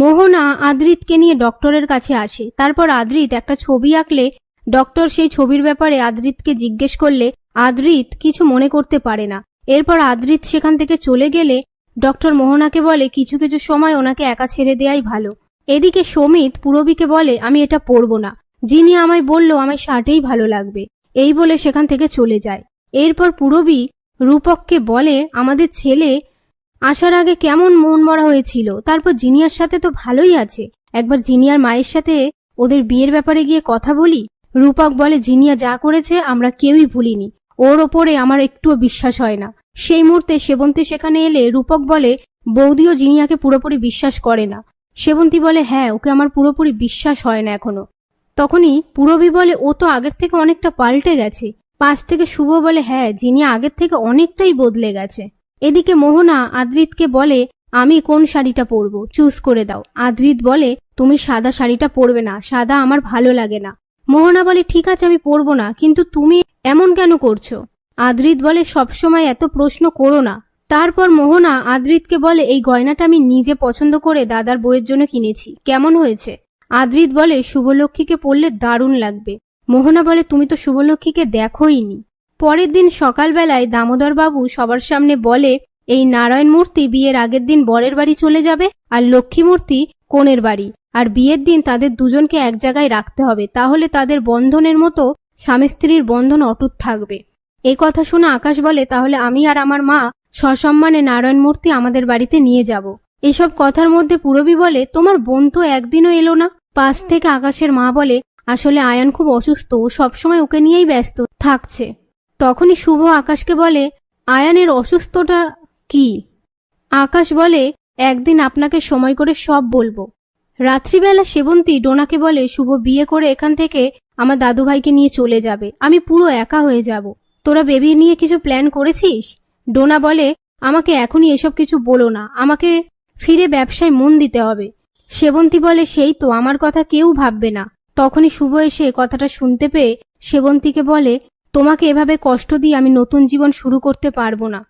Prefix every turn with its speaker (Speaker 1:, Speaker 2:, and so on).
Speaker 1: মোহনা আদ্রিতকে নিয়ে ডক্টরের কাছে আসে। তারপর আদ্রিত একটা ছবি আঁকলে ডক্টর সেই ছবির ব্যাপারে আদ্রিতকে জিজ্ঞেস করলে আদ্রিত কিছু মনে করতে পারে না। এরপর আদ্রিত সেখান থেকে চলে গেলে ডক্টর মোহনাকে বলে, কিছু কিছু সময় ওনাকে একা ছেড়ে দেয়াই ভালো। এদিকে সমিত পুরবীকে বলে, আমি এটা পরবো না। যিনি আমায় বলল, আমায় শার্টেই ভালো লাগবে। এই বলে সেখান থেকে চলে যায়। এরপর পুরবী রূপককে বলে, আমাদের ছেলে আসার আগে কেমন মন মরা হয়েছিল, তারপর জিনিয়ার সাথে তো ভালোই আছে। একবার জিনিয়ার মায়ের সাথে ওদের বিয়ের ব্যাপারে গিয়ে কথা বলি, রূপক বলে, জিনিয়া যা করেছে আমরা কেউই ভুলিনি, ওর ওপরে আমার একটুও বিশ্বাস হয় না। সেই মুহূর্তে সেবন্তী সেখানে এলে রূপক বলে, বৌদিও জিনিয়াকে পুরোপুরি বিশ্বাস করে না। সেবন্তী বলে হ্যাঁ ওকে আমার পুরোপুরি বিশ্বাস হয় না এখনও। তখনই পুরবী বলে, ও তো আগের থেকে অনেকটা পাল্টে গেছে। পাশ থেকে শুভ বলে হ্যাঁ জিনিয়া আগের থেকে অনেকটাই বদলে গেছে। এদিকে মোহনা আদ্রিতকে বলে, আমি কোন শাড়িটা পরবো? চুজ করে দাও। আদ্রিত বলে, তুমি সাদা শাড়িটা পরবে না, সাদা আমার ভালো লাগে না। মোহনা বলে, ঠিক আছে, আমি পরবো না, কিন্তু তুমি এমন কেন করছ? আদ্রিত বলে সবসময় এত প্রশ্ন করো না। তারপর মোহনা আদ্রিতকে বলে, এই গয়নাটা আমি নিজে পছন্দ করে দাদার বইয়ের জন্য কিনেছি। কেমন হয়েছে? আদ্রিত বলে, শুভলক্ষ্মীকে পরলে দারুণ লাগবে। মোহনা বলে, তুমি তো শুভলক্ষ্মীকে দেখোইনি পরের দিন সকালবেলায় দামোদর বাবু সবার সামনে বলে, এই নারায়ণ মূর্তি বিয়ের আগের দিন বরের বাড়ি চলে যাবে আর লক্ষ্মী মূর্তি কনের বাড়ি। আর বিয়ের দিন তাদের দুজনকে এক জায়গায় রাখতে হবে, তাহলে তাদের বন্ধনের মতো স্বামী স্ত্রীর বন্ধন অটুট থাকবে। এই কথা শুনে আকাশ বলে, তাহলে আমি আর আমার মা সসম্মানে নারায়ণ মূর্তি আমাদের বাড়িতে নিয়ে যাব। এসব কথার মধ্যে পুরবী বলে, তোমার বোন তো একদিনও এলো না। পাশ থেকে আকাশের মা বলে, আসলে আয়ান খুব অসুস্থ, ও সবসময় ওকে নিয়েই ব্যস্ত থাকছে। তখনই শুভ আকাশকে বলে, আয়ানের অসুস্থটা কি? আকাশ বলে, একদিন আপনাকে সময় করে সব বলব। রাত্রিবেলা সেবন্তী ডোনাকে বলে, শুভ বিয়ে করে এখান থেকে আমার দাদুভাইকে নিয়ে চলে যাবে। আমি পুরো একা হয়ে যাব। তোরা বেবি নিয়ে কিছু প্ল্যান করেছিস? ডোনা বলে, আমাকে এখনই এসব কিছু বলো না। আমাকে ফিরে ব্যবসায় মন দিতে হবে। সেবন্তী বলে, সেই তো, আমার কথা কেউ ভাববে না। তখনই শুভ এসে কথাটা শুনতে পেয়ে সেবন্তীকে বলে তোমাকে এভাবে কষ্ট দিয়ে আমি নতুন জীবন শুরু করতে পারব না।